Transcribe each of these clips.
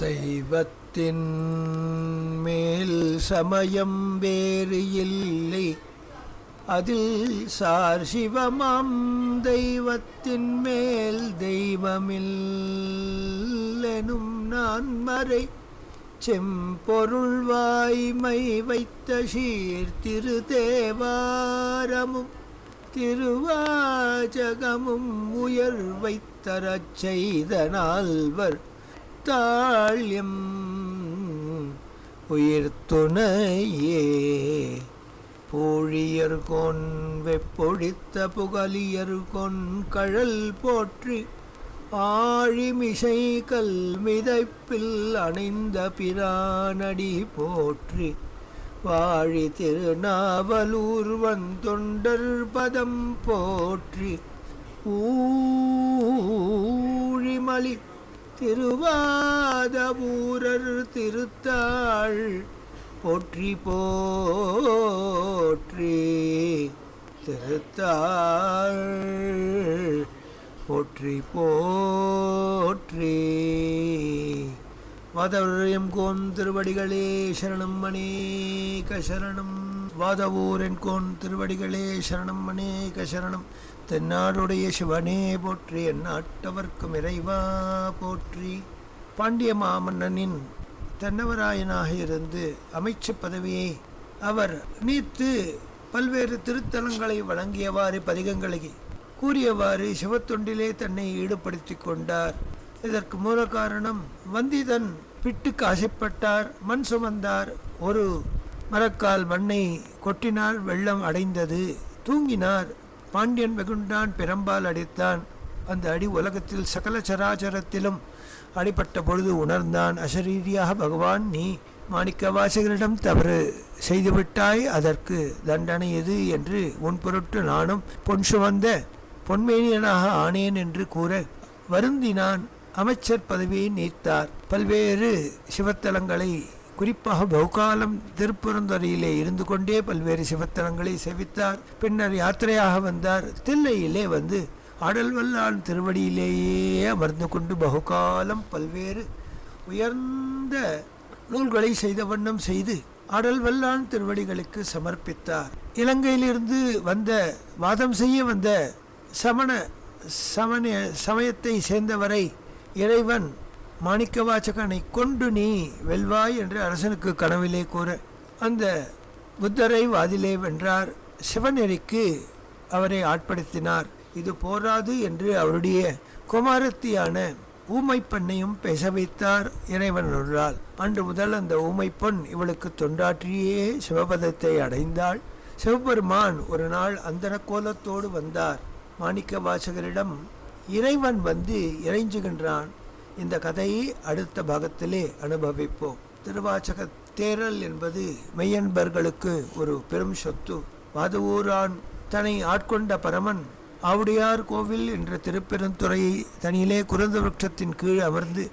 சைவத்தின் மேல் சமயம் வேறு இல்லை. அதில் சார் சிவமாம் தெய்வத்தின் மேல் தெய்வமில்லெனும் நான் மறை. செம்பொருள் வாய்மை வைத்த சீர் திரு தேவாரமும் திருவாச்சகமும் உயர் வைத்தரச் செய்த நால்வர். தாழ்யம் உயிர் துணையே. பூழியர் பூழியர்கொன் வெப்பொழித்த புகலியர்கொன் கழல் போற்றி ஆழிமிசை கல் மிதைப்பில் அணைந்த பிரானடி போற்றி வாழி திருநாவலூர் வந்தொண்டர் பதம் போற்றி. ஊழிமலி திருவாதபூரர் திருத்தாள். போற்றி போற்றி திருத்தாள். போற்றி போற்றி மதவரையும் கோன் திருவடிகளே சரணம் அநேக சரணம். வாதவூரன் கோன் திருவடிகளே சரணம் அநேக சரணம். தென்னாடுடைய சிவனே போற்றி எந்நாட்டவர்க்கும் இறைவா போற்றி. பாண்டிய மாமன்னனின் தென்னவராயனாக இருந்து அமைச்சு பதவியை அவர் நீத்து பல்வேறு திருத்தலங்களை வழங்கியவாறு பதிகங்களை கூறியவாறு சிவத்தொண்டிலே தன்னை ஈடுபடுத்தி கொண்டார். இதற்கு மூல காரணம் வந்திதன் பிட்டுக்கு ஆசைப்பட்டார் மண் சுமந்தார். ஒரு மரக்கால் மண்ணை கொட்டினால் வெள்ளம் அடைந்தது. தூங்கினார். பாண்டியன் வெகுண்டான் பெரம்பால் அடித்தான். அந்த அடி உலகத்தில் சகல சராச்சரத்திலும் அடிபட்ட பொழுது உணர்ந்தான். அசரீரியாக பகவான் நீ மாணிக்க வாசகரிடம் தவறு செய்துவிட்டாய். அதற்கு தண்டனை எது? என்று உன் பொருட்டு நானும் பொன் சுமந்த பொன்மேனியனாக ஆனேன் என்று கூற வருந்தினான். அமைச்சர் பதவியை நீத்தார். பல்வேறு சிவத்தலங்களை குறிப்பாக பௌகாலம் திருப்புரந்துறையிலே இருந்து கொண்டே பல்வேறு சிவத்தலங்களை செவித்தார். பின்னர் யாத்திரையாக வந்தார். தில்லையிலே வந்து ஆடல்வல்லான் திருவடியிலேயே அமர்ந்து கொண்டு பகுகாலம் பல்வேறு உயர்ந்த நூல்களை செய்த வண்ணம் செய்து ஆடல் வல்லான் திருவடிகளுக்கு சமர்ப்பித்தார். இலங்கையிலிருந்து வந்த வாதம் செய்ய வந்த சமண சமண சமயத்தை சேர்ந்தவரை இறைவன் மாணிக்கவாச்சகனை கொண்டு நீ வெல்வாய் என்று அரசனுக்கு கனவிலே கூற அந்த புத்தரை வாதிலே வென்றார். சிவநெறிக்கு அவரை ஆட்படுத்தினார். இது போராது என்று அவருடைய குமாரத்தியான ஊமைப்பெண்ணையும் பேச வைத்தார் இறைவன் ஒருளால் அன்று முதல் அந்த ஊமைப்பெண் இவளுக்கு தொண்டாற்றியே சிவபதத்தை அடைந்தாள். சிவபெருமான் ஒரு நாள் அந்தன கோலத்தோடு வந்தார். மாணிக்க வாசகரிடம் இறைவன் வந்து இறைஞ்சுகின்றான். இந்த கதையை அடுத்த பாகத்திலே அனுபவிப்போம். திருவாச்சக தேரல் என்பது மெய்யன்பர்களுக்கு ஒரு பெரும் சொத்து. வாதவூரான் தன்னை ஆட்கொண்ட பரமன் ஆவுடையார் கோவில் என்ற திருப்பெருந்துறையை தனியிலே குருந்த விரட்சத்தின் கீழ் அமர்ந்து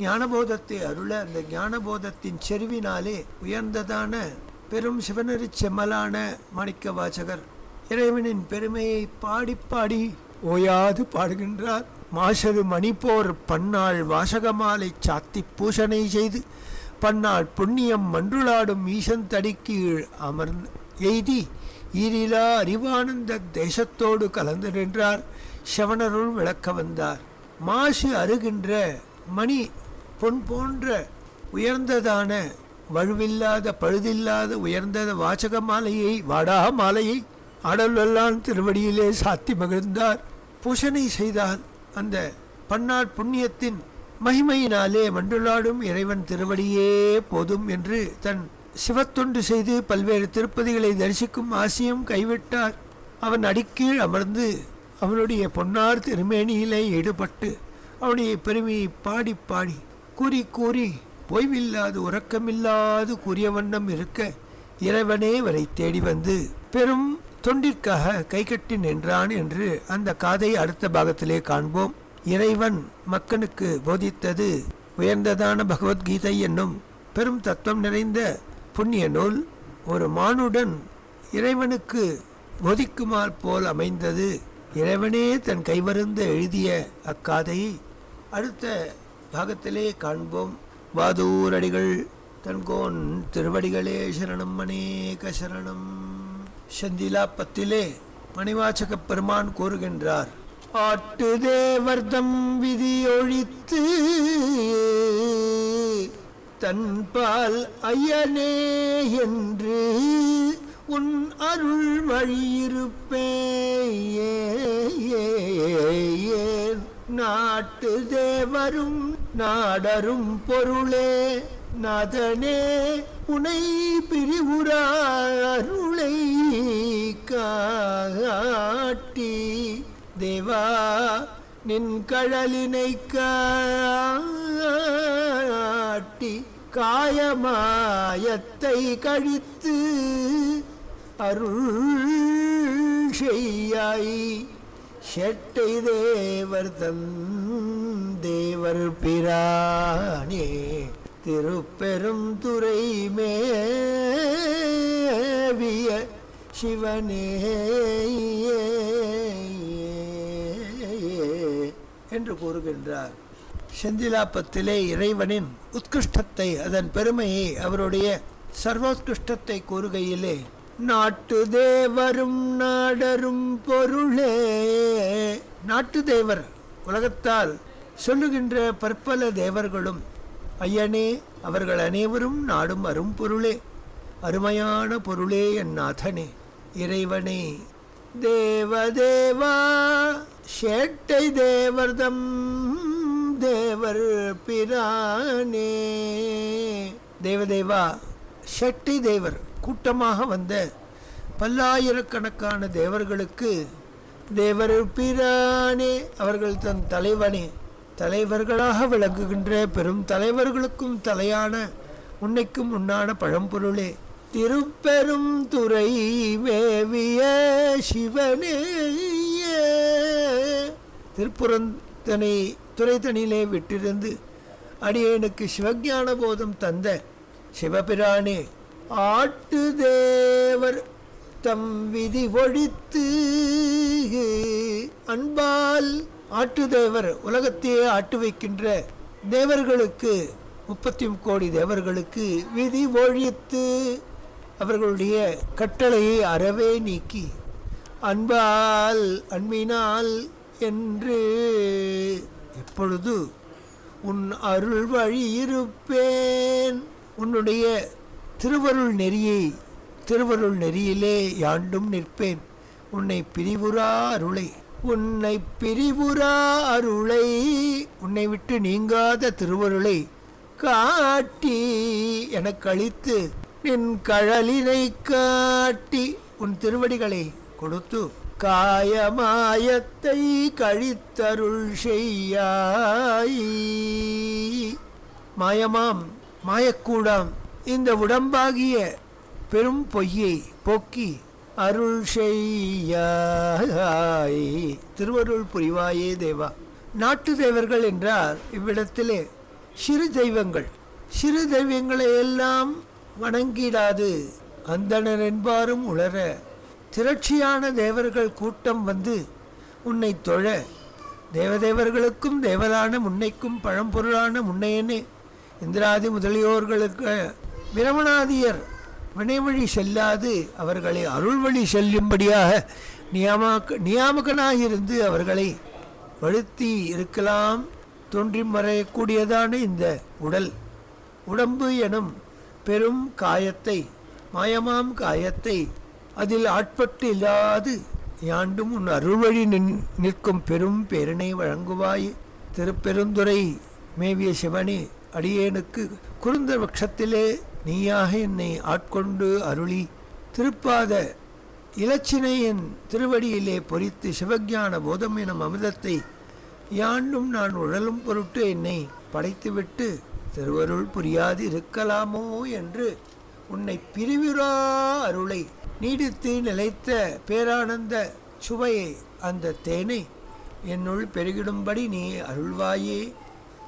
ஞானபோதத்தை அருள அந்த ஞானபோதத்தின் செருவினாலே உயர்ந்ததான பெரும் சிவனறி செம்மலான மாணிக்க வாசகர் இறைவனின் பெருமையை பாடி பாடி ஓயாது பாடுகின்றார். மாசரு மணிப்போர் பன்னாள் வாசகமாலை சாத்தி பூஷணை செய்து பன்னாள் புண்ணியம் மன்றுளாடும் ஈசன் தடிக்கீழ் அமர்ந்து எய்தி ஈரிலா அறிவானந்த தேசத்தோடு கலந்து நின்றார் செவனருள் விளக்க வந்தார். மாசு அருகின்ற மணி பொன் போன்ற உயர்ந்ததான வலுவில்லாத பழுதில்லாத உயர்ந்த வாசக மாலையை வாடா மாலையை ஆடல்வல்லான் திருவடியிலே சாத்தி மகிழ்ந்தார். பூஷணை செய்தால் அந்த பன்னாட் புண்ணியத்தின் மகிமையினாலே மண்டுளாடும் இறைவன் திருவடியே போதும் என்று தன் சிவத்தொண்டு செய்து பல்வேறு திருப்பதிகளை தரிசிக்கும் ஆசையும் கைவிட்டார். அவன் அடிக்கீழ் அமர்ந்து அவனுடைய பொன்னார் திருமேனியிலே ஈடுபட்டு அவனுடைய பெருமையை பாடி பாடி கூறி கூறி ஓய்வில்லாது உறக்கமில்லாது கூறிய வண்ணம் இருக்க இறைவனே வரை தேடி வந்து பெரும் தொண்டிற்காக கைகட்டி நின்றான் என்று அந்த காதை அடுத்த பாகத்திலே காண்போம். இறைவன் மக்களுக்கு போதித்தது உயர்ந்ததான பகவத்கீதை என்னும் பெரும் தத்துவம் நிறைந்த புண்ணிய நூல் ஒரு மானுடன் இறைவனுக்கு போதிக்குமால் போல் அமைந்தது. இறைவனே தன் கைவருந்து எழுதிய அக்காதையை அடுத்த பாகத்திலே காண்போம். வாதூரடிகள் தன்கோன் திருவடிகளே சரணம் அநேக சரணம். செந்திலா பத்திலே மணிவாச்சக பெருமான் கூறுகின்றார் ஆட்டு தேவர்தம் விதி ஒழித்து தன்பால் ஐயனே என்று உன் அருள் வழியிருப்பேன் நாட்டு தேவரும் நாடரும் பொருளே. நாதனே உனை பிரிவுராருளை காட்டி. தேவா நின் கழலினை காட்டி. காயமாயத்தை கழித்து அருள் செய்யாய். ஷெட்டை தேவர் தன் தேவர் பிரானே. திருப்பெரும் துறை மேவிய சிவனே என்று கூறுகின்றார். செந்திலாப்பத்திலே இறைவனின் உத்கிருஷ்டத்தை அதன் பெருமையை அவருடைய சர்வோத்கிருஷ்டத்தை கூறுகையிலே நாட்டு தேவரும் நாடரும் பொருளே. நாட்டு தேவர் உலகத்தால் சொல்லுகின்ற பற்பல தேவர்களும் ஐயனே அவர்கள் அனைவரும் நாடும் அரும் பொருளே அருமையான பொருளே என் நாதனே. இறைவனே தேவதேவா ஷேட்டை தேவர்தம் தேவர் பிரானே. தேவதேவா ஷெட்டி தேவர் கூட்டமாக வந்த பல்லாயிரக்கணக்கான தேவர்களுக்கு தேவர் பிரானே அவர்கள் தன் தலைவனே. தலைவர்களாக விளங்குகின்ற பெரும் தலைவர்களுக்கும் தலையான உன்னைக்கும் உன்னான பழம்பொருளே. திருப்பெரும் துறை வேவிய சிவனே திருப்புறந்தனை துறைத்தனிலே விட்டிருந்து அடியேனுக்கு சிவஞான போதம் தந்த சிவபிரானே ஆட்டு தேவர் தம் விதி ஒழித்து அன்பால் ஆட்டு தேவர் உலகத்தையே ஆட்டு வைக்கின்ற தேவர்களுக்கு முப்பத்தி கோடி தேவர்களுக்கு விதி ஒழித்து அவர்களுடைய கட்டளையை அறவே நீக்கி அன்பால் அன்பினால் என்று எப்பொழுது உன் அருள் வழி இருப்பேன் உன்னுடைய திருவருள் நெறியை திருவருள் நெறியிலே யாண்டும் நிற்பேன். உன்னை பிரிவுரா அருளை உன்னை பிரிவுரா அருளை உன்னை விட்டு நீங்காத திருவருளை காட்டி எனக்கு அளித்து நின் கழலினை காட்டி உன் திருவடிகளை கொடுத்து காயமாயத்தை கழித்தருள் செய்யாய். மாயமாம் மாயக்கூடாம். இந்த உடம்பாகிய பெரும் பொய்யை போக்கி அருள் செய்யாய் திருவருள் புரிவாயே தேவா. நாட்டு தேவர்கள் என்றால் இவ்விடத்திலே சிறு தெய்வங்கள். சிறு தெய்வங்களை எல்லாம் வணங்கிடாது. அந்தணர் என்பாரும் உளர திரட்சியான தேவர்கள் கூட்டம் வந்து உன்னை தொழ. தேவதேவர்களுக்கும் தேவதான முன்னைக்கும் பழம்பொருளான முன்னையனே இந்திராதி முதலியோர்களுக்கு பிரமணாதியர் வினைவழி செல்லாது அவர்களை அருள்வழி செல்லும்படியாக நியாமக நியாமகனாயிருந்து அவர்களை வழுத்தி இருக்கலாம். தோன்றி மறையக்கூடியதான இந்த உடல். உடம்பு எனும் பெரும் காயத்தை மாயமாம் காயத்தை அதில் ஆட்பட்டு இல்லாது யாண்டும் உன் அருள்வழி நின் நிற்கும் பெரும் பேரனை வழங்குவாய். திருப்பெருந்துறை மேவிய சிவனே அடியேனுக்கு குருந்த பட்சத்திலே நீயாக என்னை ஆட்கொண்டு அருளி திருப்பாத இலச்சினை என் திருவடியிலே பொறித்து சிவஞான போதம் எனும் அமிர்தத்தை யாண்டும் நான் உழலும் பொருட்டு என்னை படைத்துவிட்டு திருவருள் புரியாது இருக்கலாமோ என்று உன்னை பிரிவிரா அருளை நீடித்து நிலைத்த பேரானந்த சுவையை அந்த தேனை என்னுள் பெருகிடும்படி நீ அருள்வாயே.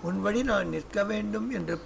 உன் வழி நான் நிற்க வேண்டும் என்று